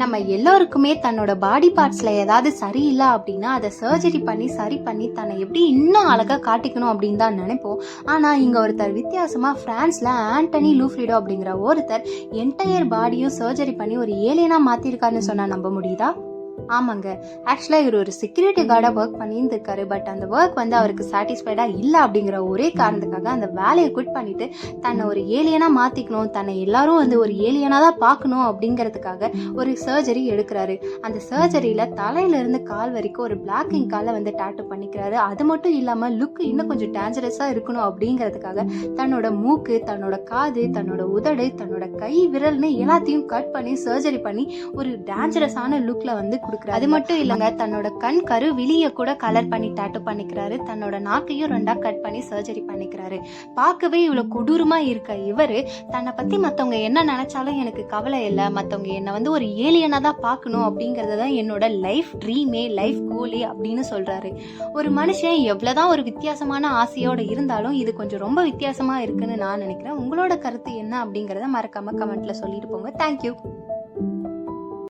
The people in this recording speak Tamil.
நம்ம எல்லோருக்குமே தன்னோட பாடி பார்ட்ஸில் ஏதாவது சரியில்லை அப்படின்னா அதை சர்ஜரி பண்ணி சரி பண்ணி தன்னை எப்படி இன்னும் அழகாக காட்டிக்கணும் அப்படின்னு தான் நினைப்போம். ஆனால் இங்கே ஒருத்தர் வித்தியாசமாக ஃப்ரான்ஸில் ஆண்டனி லூஃப்ரிடோ அப்படிங்கிற ஒருத்தர் என்டையர் பாடியும் சர்ஜரி பண்ணி ஒரு ஏலியனாக மாற்றிருக்காருன்னு சொன்னால் நம்ப முடியுதா? ஆமாங்க. ஆக்சுவலாக இவர் ஒரு செக்யூரிட்டி கார்டாக ஒர்க் பண்ணியிருந்திருக்காரு. பட் அந்த ஒர்க் வந்து அவருக்கு சாட்டிஸ்ஃபைடாக இல்லை அப்படிங்கிற ஒரே காரணத்துக்காக அந்த வேலையை குவிட் பண்ணிட்டு தன்னை ஒரு ஏலியனாக மாற்றிக்கணும் தன்னை எல்லாரும் வந்து ஒரு ஏலியனாக தான் பார்க்கணும் அப்படிங்கிறதுக்காக ஒரு சர்ஜரி எடுக்கிறாரு. அந்த சர்ஜரியில் தலையிலேருந்து கால் வரைக்கும் ஒரு பிளாக் இங்கால வந்து டேட்டு பண்ணிக்கிறாரு. அது மட்டும் இல்லாமல் லுக் இன்னும் கொஞ்சம் டேஞ்சரஸாக இருக்கணும் அப்படிங்கிறதுக்காக தன்னோட மூக்கு தன்னோட காது தன்னோட உதடு தன்னோட கை விரல்னு எல்லாத்தையும் கட் பண்ணி சர்ஜரி பண்ணி ஒரு டேஞ்சரஸான லுக்கில் வந்து கொடுக்குறாரு. அது மட்டும் இல்லைங்க தன்னோட கண் கரு விழிய கூட கலர் பண்ணி டேட்டு பண்ணிக்கிறாரு. தன்னோட நாக்கையும் ரெண்டா கட் பண்ணி சர்ஜரி பண்ணிக்கிறாரு. பார்க்கவே இவ்வளோ கொடூரமா இருக்க இவர். தன்னை பத்தி மத்தவங்க என்ன நினைச்சாலும் எனக்கு கவலை இல்லை. மத்தவங்க என்னை வந்து ஒரு ஏலியனா தான் பார்க்கணும் அப்படிங்கறது தான் என்னோட லைஃப் ட்ரீமே லைஃப் கோலி அப்படின்னு சொல்றாரு. ஒரு மனுஷன் எவ்வளவுதான் ஒரு வித்தியாசமான ஆசையோட இருந்தாலும் இது கொஞ்சம் ரொம்ப வித்தியாசமா இருக்குன்னு நான் நினைக்கிறேன். உங்களோட கருத்து என்ன அப்படிங்கறத மறக்காம கமெண்ட்ல சொல்லிட்டு போங்க. தேங்க்யூ